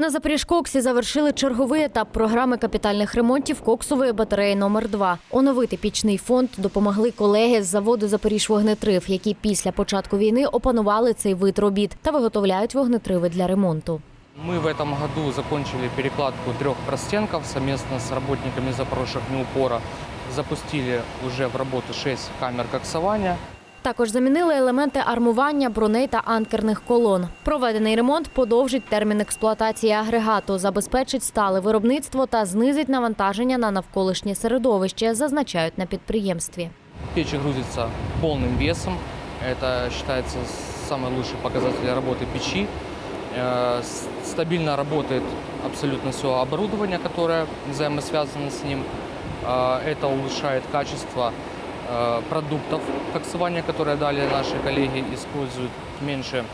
На Запоріжкоксі завершили черговий етап програми капітальних ремонтів коксової батареї номер 2 Оновити пічний фонд допомогли колеги з заводу Запоріжвогнетрив, які після початку війни опанували цей вид робіт та виготовляють вогнетриви для ремонту. Мы в этом году закончили перекладку трех простенков совместно с работниками Запорожья Запустили уже в работу 6 камер коксования. Також замінили елементи армування броней та анкерних колон. Проведений ремонт подовжить термін експлуатації агрегату, забезпечить стале виробництво та знизить навантаження на навколишнє середовище, зазначають на підприємстві. Печь грузится полным весом. Это считается самый лучший показатель работы печи. Э, с- Стабильно работает абсолютно все оборудование, которое взаимосвязано с ним. Э, Это улучшает качество э, продуктов коксования, которые далее наши коллеги используют. Меньше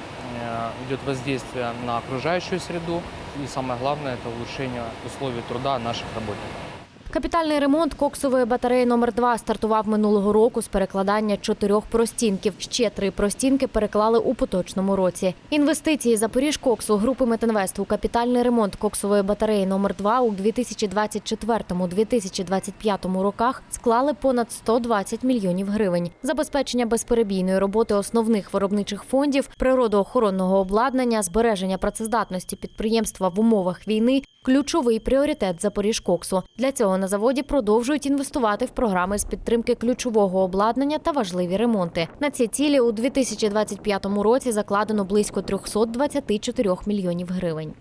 э, идет воздействие на окружающую среду. И самое главное – это улучшение условий труда наших работников. Капітальний ремонт коксової батареї номер 2 стартував минулого року з перекладання чотирьох простінків. Ще три простінки переклали у поточному році. Інвестиції Запоріжкоксу групи Метинвест у капітальний ремонт коксової батареї номер 2 у 2024-2025 роках склали понад 120 мільйонів гривень. Забезпечення безперебійної роботи основних виробничих фондів, природоохоронного обладнання, збереження працездатності підприємства в умовах війни ключовий пріоритет Запоріжкоксу. Для цього на заводі продовжують інвестувати в програми з підтримки ключового обладнання та важливі ремонти. На ці цілі у 2025 році закладено близько 324 мільйонів гривень.